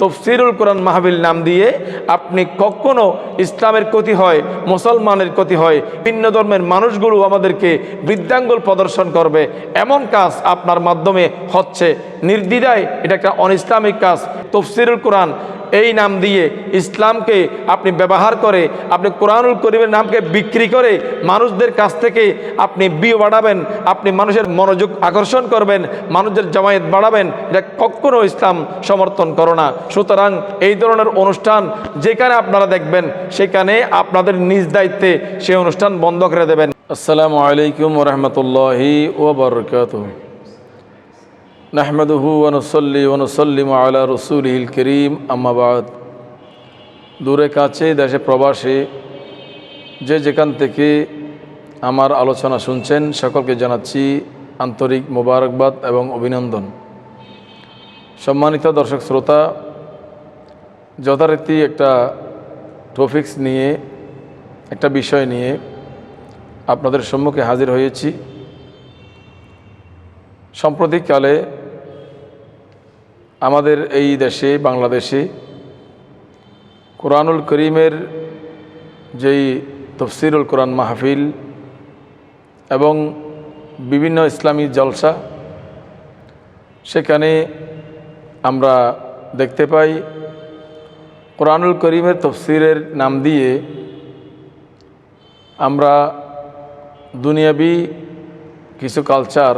তফসিরুল কোরআন মাহবিল নাম দিয়ে আপনি কখনো ইসলামের ক্ষতি হয়, মুসলমানের ক্ষতি হয়, ভিন্ন ধর্মের মানুষগুলো আমাদেরকে বৃদ্ধাঙ্গুল প্রদর্শন করবে। এমন কাজ আপনার মাধ্যমে হচ্ছে। নির্দ্বিধায় এটা একটা অন ইসলামিক কাজ। তফসিরুল কোরআন এই নাম দিয়ে ইসলামকে আপনি ব্যবহার করে, আপনি কোরআনুল করিমের নামকে বিক্রি করে মানুষদের কাছ থেকে আপনি বিয়ে বাড়াবেন, আপনি মানুষের মনোযোগ আকর্ষণ করবেন মানুষের জামায়াত বাড়াবেন, এটা কখনো ইসলাম সমর্থন করো না। সুতরাং এই ধরনের অনুষ্ঠান যেখানে আপনারা দেখবেন, সেখানে আপনাদের নিজ দায়িত্বে সেই অনুষ্ঠান বন্ধ করে দেবেন। আসসালামু আলাইকুম রহমতুল্লাহি ওবরকাত নাহমদহু অনুসল্লি ওনসল্লিম আলা রসুলহিল করিম। আম্মাবাদ দূরে কাছে, দেশে প্রবাসে, যে যেখান থেকে আমার আলোচনা শুনছেন, সকলকে জানাচ্ছি আন্তরিক মোবারকবাদ এবং অভিনন্দন। সম্মানিত দর্শক শ্রোতা, যথারীতি একটা টপিক্স নিয়ে, একটা বিষয় নিয়ে আপনাদের সম্মুখে হাজির হয়েছি। সাম্প্রতিককালে আমাদের এই দেশে, বাংলাদেশে কোরআনুল করিমের যেই তফসিরুল কোরআন মাহফিল এবং বিভিন্ন ইসলামী জলসা, সেখানে আমরা দেখতে পাই কোরআনুল করিমের তফসিরের নাম দিয়ে আমরা দুনিয়াবি কিছু কালচার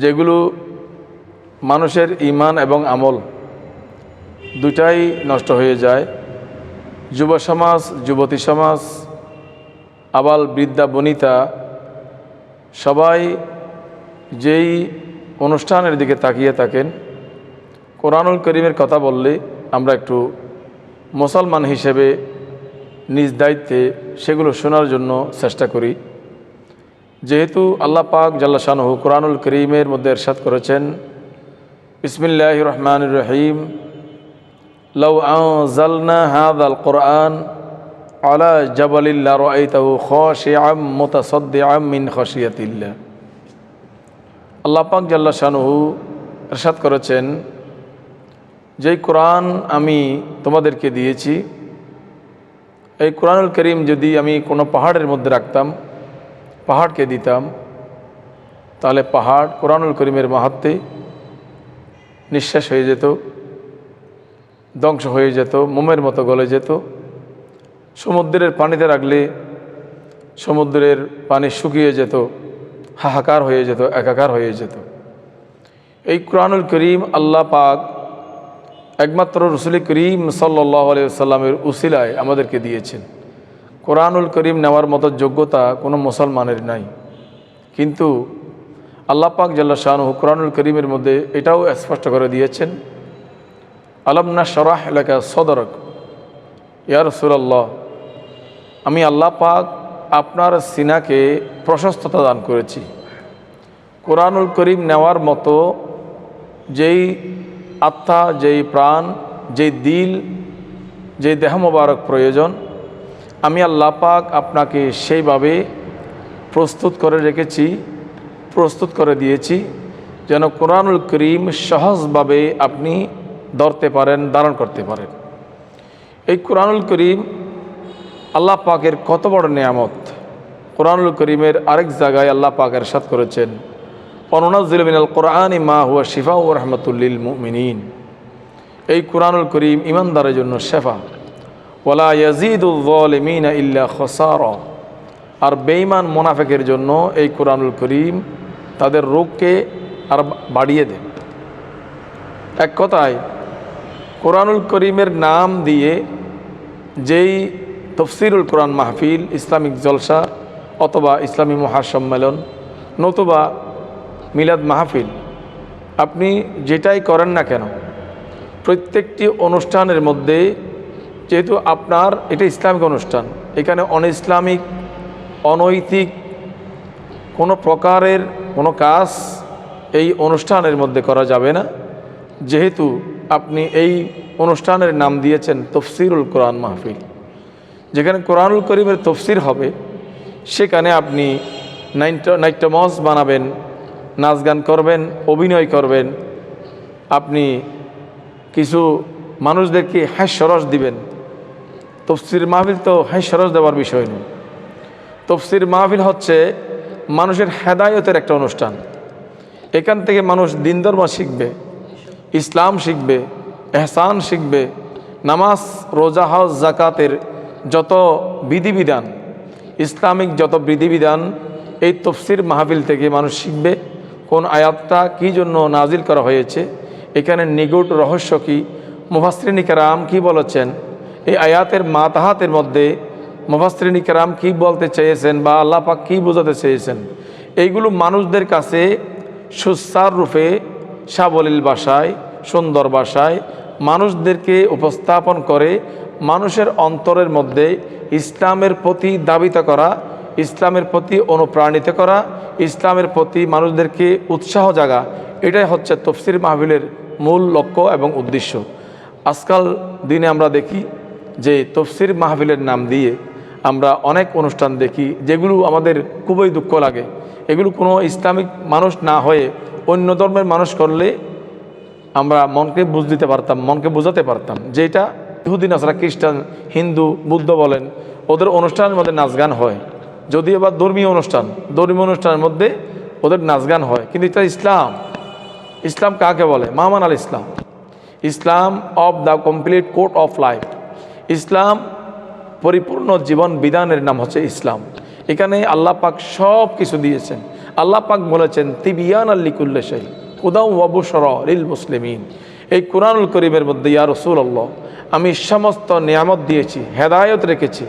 যেগুলো মানুষের ইমান এবং আমল দুটাই নষ্ট হয়ে যায়। যুব সমাজ, যুবতী সমাজ, আবাল বৃদ্ধা, বনিতা, সবাই যেই অনুষ্ঠানের দিকে তাকিয়ে থাকেন, কোরআনুল করিমের কথা বললে আমরা একটু মুসলমান হিসেবে নিজ দায়িত্বে সেগুলো শোনার জন্য চেষ্টা করি। যেহেতু আল্লাহ পাক জাল্লা শাহু কোরআনুল করিমের মধ্যে এরশাদ করেছেন বিসমিল্লাহ রহমান রহিম লৌ আলনা হাদ আল কোরআন আলা জবালিল্লা রাইতাহু খাশিআম মুতাসাদ্দিআম মিন খাশিয়াতিল্লাহ। আল্লাহ পাক জাল্লা শাহু এরশাদ করেছেন, যেই কোরআন আমি তোমাদেরকে দিয়েছি, এই কোরআনুল করিম যদি আমি কোনো পাহাড়ের মধ্যে রাখতাম, পাহাড়কে দিতাম, তাহলে পাহাড় কোরআনুল করিমের মাহাত্মে নিঃশ্বাস হয়ে যেত, ধ্বংস হয়ে যেত, মোমের মতো গলে যেত। সমুদ্রের পানিতে রাখলে সমুদ্রের পানি শুকিয়ে যেত, হাহাকার হয়ে যেত, একাকার হয়ে যেত। এই কোরআনুল করিম আল্লাহ পাক একমাত্র রসুল করিম সাল্লাহ সাল্লামের উসিলায় আমাদেরকে দিয়েছেন। কোরআনুল করিম নেওয়ার মতো যোগ্যতা কোনো মুসলমানের নাই। কিন্তু আল্লাহ পাক জাল্লা শাহনু কোরআনুল করিমের মধ্যে এটাও স্পষ্ট করে দিয়েছেন আলমনা সরাহ এলাকা সদরক ইয়ার রসুলাল্লাহ, আমি আল্লাহ পাক আপনার সিনাকে প্রশস্ততা দান করেছি। কোরআনুল করিম নেওয়ার মতো যেই আত্মা, যেই প্রাণ, যেই দিল, যেই দেহ মোবারক প্রয়োজন, আমি আল্লাহ পাক আপনাকে সেইভাবে প্রস্তুত করে রেখেছি। প্রস্তুত করে দিয়েছি যেন কোরআনুল করিম সহজভাবে আপনি ধরতে পারেন, ধারণ করতে পারেন। এই কোরআনুল করিম আল্লাহ পাকের কত বড় নিয়ামত। কোরআনুল করিমের আরেক জায়গায় আল্লাহ পাকের সাথ করেছেন অনুনাজিল মিনাল কোরআন মা হুয়া শিফা ও রহমতুল্লিল মুমিনিন। এই কোরআনুল করিম ইমানদারের জন্য শেফা। ওলা ইয়াজিদুদ্দলিমিনা ইল্লা খসার। আর বেঈমান মোনাফেকের জন্য এই কোরআনুল করিম তাদের রোগকে আর বাড়িয়ে দেন। এক কথায়, কোরআনুল করিমের নাম দিয়ে যেই তফসিরুল কোরআন মাহফিল, ইসলামিক জলসা অথবা ইসলামী মহাসম্মেলন নতুবা মিলাদ মাহফিল, আপনি যেটাই করেন না কেন, প্রত্যেকটি অনুষ্ঠানের মধ্যে যেহেতু আপনার এটা ইসলামিক অনুষ্ঠান, এখানে অন ইসলামিক অনৈতিক কোনো প্রকারের কোনো কাজ এই অনুষ্ঠানের মধ্যে করা যাবে না। যেহেতু আপনি এই অনুষ্ঠানের নাম দিয়েছেন তফসিরুল কোরআন মাহফিল। যেখানে কোরআনুল করিমের তফসির হবে, সেখানে আপনি নাইট নাইটমস বানাবেন, নাচ গান করবেন, অভিনয় করবেন। আপনি কিছু মানুষদেরকে হাস্যরস দিবেন। তফসির মাহফিল তো হাস্যরস দেওয়ার বিষয় নয়। তফসির মাহফিল হচ্ছে মানুষের হেদায়তের একটা অনুষ্ঠান। এখান থেকে মানুষ দিন ধর্ম শিখবে, ইসলাম শিখবে, এহসান শিখবে, নামাজ, রোজা, হজ জাকাতের যত বিধিবিধান, ইসলামিক যত বিধিবিধান, এই তফসির মাহফিল থেকে মানুষ শিখবে কোন আয়াতটা কী জন্য নাজিল করা হয়েছে, এখানে নিগুট রহস্য কী মুফাসরিনী কেরাম কী বলেছেন, এই আয়াতের মাতাহাতের মধ্যে মুফাসরিনী কেরাম কী বলতে চেয়েছেন বা আল্লাহ পাক কী বোঝাতে চেয়েছেন? এইগুলো মানুষদের কাছে সুসার রূপে, সাবলীল ভাষায়, সুন্দর ভাষায় মানুষদেরকে উপস্থাপন করে মানুষের অন্তরের মধ্যে ইসলামের প্রতি দাবিত করা, ইসলামের প্রতি অনুপ্রাণিত করা, ইসলামের প্রতি মানুষদেরকে উৎসাহ জাগা, এটাই হচ্ছে তফসির মাহবিলের মূল লক্ষ্য এবং উদ্দেশ্য। আজকাল দিনে আমরা দেখি যে তফসির মাহফিলের নাম দিয়ে আমরা অনেক অনুষ্ঠান দেখি, যেগুলো আমাদের খুবই দুঃখ লাগে। এগুলো কোনো ইসলামিক মানুষ না হয়ে অন্য ধর্মের মানুষ করলে আমরা মনকে বুঝ দিতে পারতাম, মনকে বোঝাতে পারতাম। যেটা ইহুদিন আসরা খ্রিস্টান, হিন্দু, বুদ্ধ বলেন, ওদের অনুষ্ঠানের মধ্যে নাচ গান হয়। যদিও বা ধর্মীয় অনুষ্ঠান, ধর্মীয় অনুষ্ঠানের মধ্যে ওদের নাচ গান হয়, কিন্তু এটা ইসলাম। ইসলাম কাকে বলে? মামান আল Islam. Islam of the complete code of life. Islam পরিপূর্ণ জীবন বিধানের নাম হচ্ছে ইসলাম। এখানে আল্লাহ পাক সব কিছু দিয়েছেন। আল্লাহ পাক বলেছেন, তিবিয়ান আল্লিকুল্লে সেই উদাউ অবসর লিল মুসলিমিন। এই কোরআনুল করিমের মধ্যে, ইয়া রসুল আল্লাহ আমি সমস্ত নিয়ামত দিয়েছি, হেদায়ত রেখেছি।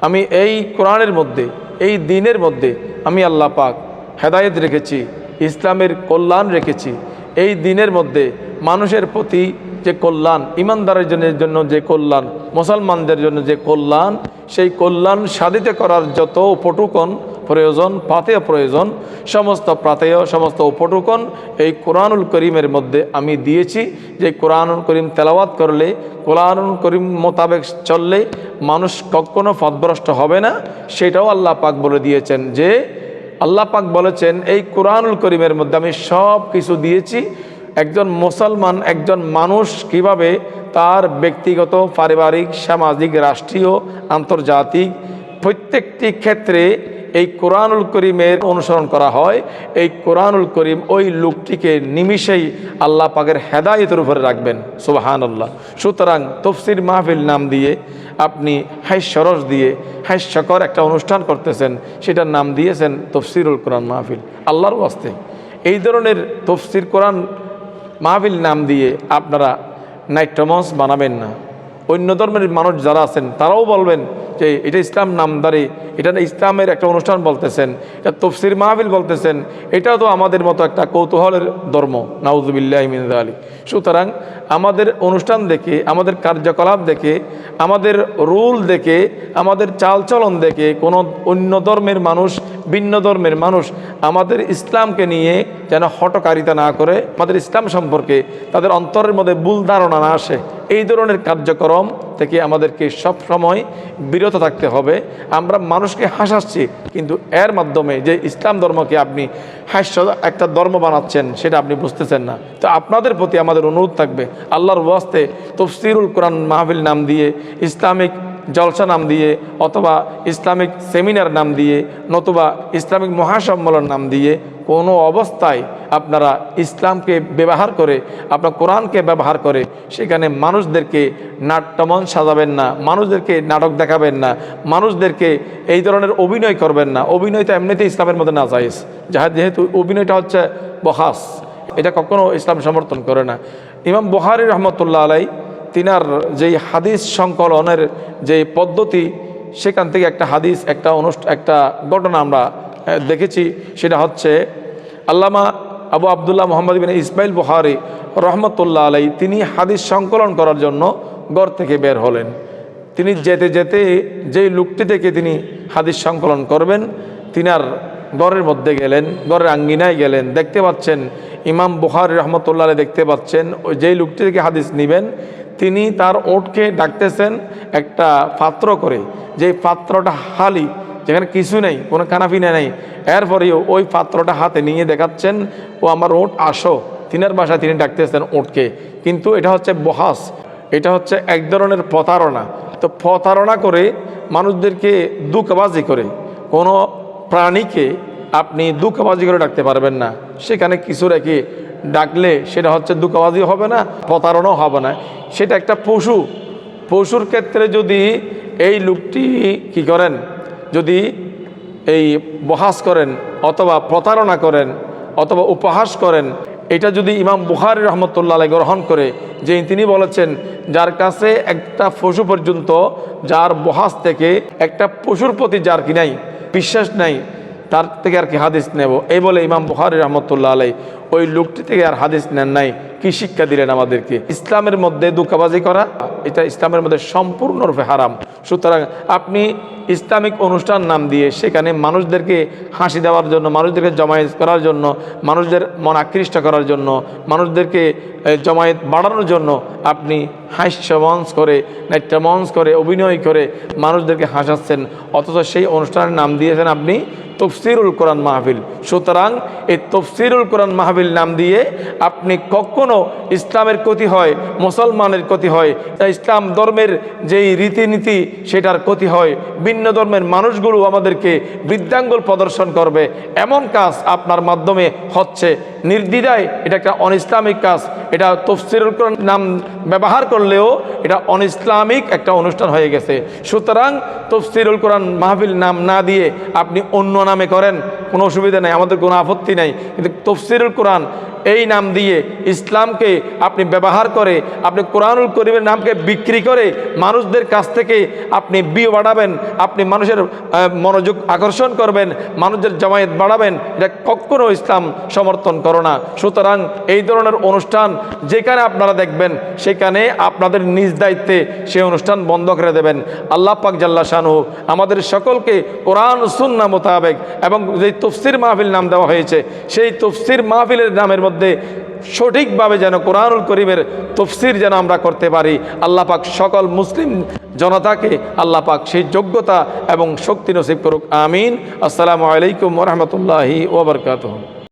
আমি এই কোরআনের মধ্যে, এই দিনের মধ্যে আমি আল্লাহ পাক হেদায়ত রেখেছি, ইসলামের কল্যাণ রেখেছি। এই দিনের মধ্যে মানুষের প্রতি যে কল্যাণ, ইমানদারের জন্য যে কল্যাণ, মুসলমানদের জন্য যে কল্যাণ, সেই কল্যাণ সাধিত করার যত উপটুকন প্রয়োজন পাতেয় প্রয়োজন, সমস্ত প্রাতেয়, সমস্ত উপটুকন এই কোরআনুল করিমের মধ্যে আমি দিয়েছি। যে কোরআনুল করিম তেলাওয়াত করলে, কোরআনুল করিম মোতাবেক চললে মানুষ কখনো পথভ্রষ্ট হবে না। সেটাও আল্লাহ পাক বলে দিয়েছেন যে, আল্লাহ পাক বলেছেন, এই কোরআনুল করিমের মধ্যে আমি সব কিছু দিয়েছি। একজন মুসলমান, একজন মানুষ কীভাবে তার ব্যক্তিগত, পারিবারিক, সামাজিক, রাষ্ট্রীয়, আন্তর্জাতিক প্রত্যেকটি ক্ষেত্রে এই কোরআনুল করিমের অনুসরণ করা হয়, এই কোরআনুল করিম ওই লোকটিকে নিমিষেই আল্লাহ পাকের হেদায়তের উপরে রাখবেন। সুবাহান আল্লাহ সুতরাং তফসির মাহফিল নাম দিয়ে আপনি হাস্যরস দিয়ে হাস্যকর একটা অনুষ্ঠান করতেছেন, সেটার নাম দিয়েছেন তফসিরুল কোরআন মাহফিল। আল্লাহর ওয়াস্তে। এই ধরনের তফসির কোরআন মাহফিল নাম দিয়ে আপনারা নাইট্রমস বানাবেন না। অন্য ধর্মের মানুষ যারা আছেন, তারাও বলবেন যে এটা ইসলাম নামদারি, এটা ইসলামের একটা অনুষ্ঠান বলতেছেন, এটা তফসির মাহফিল বলতেছেন এটাও তো আমাদের মতো একটা কৌতূহলের ধর্ম। নাউজুবিল্লাহ মিনদা আলী সুতরাং আমাদের অনুষ্ঠান দেখে, আমাদের কার্যকলাপ দেখে, আমাদের রুল দেখে, আমাদের চালচলন দেখে কোনো অন্য ধর্মের মানুষ, ভিন্ন ধর্মের মানুষ আমাদের ইসলামকে নিয়ে যেন হটকারিতা না করে আমাদের ইসলাম সম্পর্কে তাদের অন্তরের মধ্যে ভুল ধারণা না আসে। এই ধরনের কার্যক্রম থেকে আমাদেরকে সব সময় বিরত থাকতে হবে। আমরা মানুষকে হাসাচ্ছি, কিন্তু এর মাধ্যমে যে ইসলাম ধর্মকে আপনি হাস্য একটা ধর্ম বানাচ্ছেন, সেটা আপনি বুঝতেছেন না। তো আপনাদের প্রতি আমাদের অনুরোধ থাকবে, আল্লাহর ওয়াস্তে তফসিরুল কোরআন মাহফিল নাম দিয়ে, ইসলামিক জলসা নাম দিয়ে, অথবা ইসলামিক সেমিনার নাম দিয়ে, নতুবা ইসলামিক মহাসম্মেলন নাম দিয়ে কোনো অবস্থায় আপনারা ইসলামকে ব্যবহার করে, আপনার কোরআনকে ব্যবহার করে, সেখানে মানুষদেরকে নাট্যমন সাজাবেন না, মানুষদেরকে নাটক দেখাবেন না, মানুষদেরকে এই ধরনের অভিনয় করবেন না। অভিনয় তো এমনিতেই ইসলামের মধ্যে না যাইস যাহা যেহেতু অভিনয়টা হচ্ছে বহাস এটা কখনো ইসলাম সমর্থন করে না। ইমাম বহারি রহমতুল্লাহ আলাই তিনার যেই হাদিস সংকলনের যে পদ্ধতি, সেখান থেকে একটা হাদিস, একটা অনুষ্ঠা, একটা ঘটনা আমরা দেখেছি, সেটা হচ্ছে আল্লামা আবু আবদুল্লাহ মোহাম্মদ বিন ইসমাইল বুহারি রহমতুল্লাহ আলাই তিনি হাদিস সংকলন করার জন্য ঘর থেকে বের হলেন। তিনি যেতে যেতে যেই লোকটি থেকে তিনি হাদিস সংকলন করবেন তিনার ঘরের মধ্যে গেলেন, ঘরের আঙ্গিনায় গেলেন। দেখতে পাচ্ছেন, ইমাম বুহারি রহমতুল্লাহ দেখতে পাচ্ছেন, ওই যেই লোকটি থেকে হাদিস নেবেন, তিনি তার ওটকে ডাকতেছেন একটা পাত্র করে। যেই পাত্রটা হালি যেখানে কিছু নেই, কোনো কানাফিনা নেই। এরপরেও ওই পাত্রটা হাতে নিয়ে দেখাচ্ছেন, ও আমার ওট, আসো। তিনার বাসায় তিনি ডাকতেছেন উটকে কিন্তু এটা হচ্ছে বহাস, এটা হচ্ছে এক ধরনের প্রতারণা। তো প্রতারণা করে মানুষদেরকে দুঃখবাজি করে। কোনো প্রাণীকে আপনি দুঃখবাজি করে ডাকতে পারবেন না। সেখানে কিছু রেখে ডাকলে সেটা হচ্ছে দুঃখবাজি হবে না, প্রতারণাও হবে না। সেটা একটা পশু। পশুর ক্ষেত্রে যদি এই লোকটি কি করেন যদি এই বহাস করেন অথবা প্রতারণা করেন অথবা উপহাস করেন, এটা যদি ইমাম বুখারি রহমতুল্লাহ গ্রহণ করে, যে তিনি বলেছেন, যার কাছে একটা পশু পর্যন্ত যার বহাস থেকে একটা পশুর প্রতি যার কি নাই, বিশ্বাস নাই, তার থেকে আর কি হাদিস নেব? এই বলে ইমাম বুখারি রহমতুল্লাহ আলাই ওই লোকটি থেকে আর হাদিস নেন নাই। কি শিক্ষা দিলেন আমাদেরকে? ইসলামের মধ্যে দুঃখাবাজি করা, এটা ইসলামের মধ্যে সম্পূর্ণরূপে হারাম। সুতরাং আপনি ইসলামিক অনুষ্ঠান নাম দিয়ে সেখানে মানুষদেরকে হাসি দেওয়ার জন্য, মানুষদেরকে জমায়েত করার জন্য, মানুষদের মন আকৃষ্ট করার জন্য, মানুষদেরকে জমায়েত বাড়ানোর জন্য আপনি হাস্য মঞ্চ করে নাট্য মঞ্চ করে, অভিনয় করে মানুষদেরকে হাসাচ্ছেন। অথচ সেই অনুষ্ঠানের নাম দিয়েছেন আপনি তফসিরুল কোরআন মাহফিল। সুতরাং এই তফসিরুল কোরআন মাহফিল নাম দিয়ে আপনি কখনো ইসলামের ক্ষতি হয়, মুসলমানের ক্ষতি হয় ইসলাম ধর্মের যেই রীতিনীতি সেটার ক্ষতি হয়। ভিন্ন ধর্মের মানুষগুলো আমাদেরকে বৃদ্ধাঙ্গুল প্রদর্শন করবে। এমন কাজ আপনার মাধ্যমে হচ্ছে। নির্দ্বিধায় এটা একটা অনইসলামিক কাজ। এটা তফসিরুল নাম ব্যবহার করলেও এটা অনইসলামিক একটা অনুষ্ঠান হয়ে গেছে। সুতরাং তফসিরুল কোরআন মাহফিল নাম না দিয়ে আপনি অন্য নামে করেন, কোনো অসুবিধা নেই, আমাদের কোনো আপত্তি নেই। কিন্তু তফসিরুল কোরআন এই নাম দিয়ে ইসলামকে আপনি ব্যবহার করে, আপনি কোরআনুল করিমের নামকে বিক্রি করে মানুষদের কাছ থেকে আপনি বিয়ে বাড়াবেন, আপনি মানুষের মনোযোগ আকর্ষণ করবেন মানুষের জামায়াত বাড়াবেন, এটা কখনো ইসলাম সমর্থন করো না। সুতরাং এই ধরনের অনুষ্ঠান যেখানে আপনারা দেখবেন, সেখানে আপনাদের নিজ দায়িত্বে সেই অনুষ্ঠান বন্ধ করে দেবেন। আল্লাহ পাক জাল্লা শানু আমাদের সকলকে কোরআন সুন্না মোতাবেক এবং যে তফসির মাহফিল নাম দেওয়া হয়েছে, সেই তফসির মাহফিলের নামের মধ্যে সঠিকভাবে যেন কোরআনুল করিমের তফসির যেন আমরা করতে পারি। আল্লাহ পাক সকল মুসলিম জনতাকে আল্লাহ পাক সেই যোগ্যতা এবং শক্তি নসিব করুক। আমিন। আসসালামু আলাইকুম রহমতুল্লাহি ওবরকাতহ